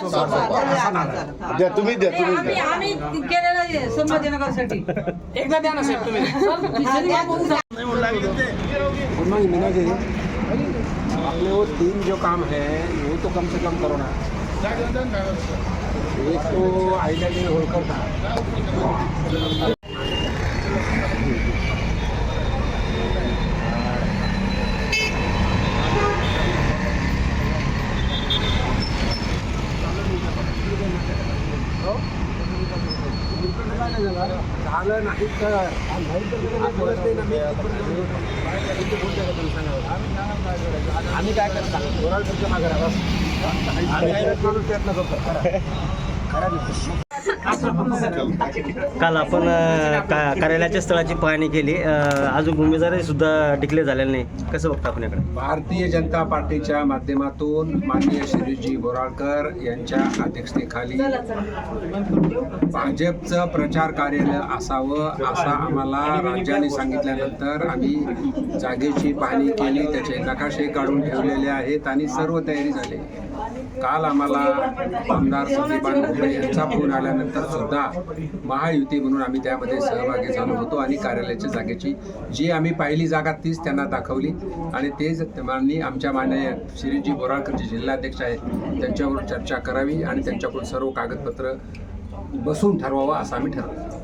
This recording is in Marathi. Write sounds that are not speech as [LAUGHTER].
द्या तुम्ही द्या तुम्ही द्या. आम्ही केलेलं आहे संभाजीनगरसाठी एकदा द्या ना साहेब तुम्ही गुड मॉर्निंग मीना जी आपने वो तीन जो काम है वो तो कम से कम करो ना. एक तो आईलैंड होकर था. झालं नाही तर आम्ही काय करता मागे. आम्ही [LAUGHS] करतो. काल आपण का कार्यालयाच्या स्थळाची पाहणी केली. अजून उमेदवारी सुद्धा डिक्लेअर झालेला नाही. कसं बघता आपण इकडे भारतीय जनता पार्टीच्या माध्यमातून माननीय श्रीजी बोराळकर यांच्या अध्यक्षतेखाली भाजपचं प्रचार कार्यालय असावं असं आम्हाला राज्याने सांगितल्यानंतर आम्ही जागेची पाहणी केली. त्याचे नकाशे काढून ठेवलेले आहेत आणि सर्व तयारी झाली. काल आम्हाला आमदार संदीपान भुमरे यांचा फोन आल्यानंतर सुद्धा महायुती म्हणून आम्ही त्यामध्ये सहभागी झालो होतो आणि कार्यालयाच्या जागेची जी आम्ही पाहिली जागा तीच त्यांना दाखवली. आणि तेच त्यांनी आमच्या मान्य श्रीजी बोराळकर जे जिल्हाध्यक्ष आहेत त्यांच्यावर चर्चा करावी आणि त्यांच्याकडून सर्व कागदपत्र बसून ठरवावं असं आम्ही ठरवलं.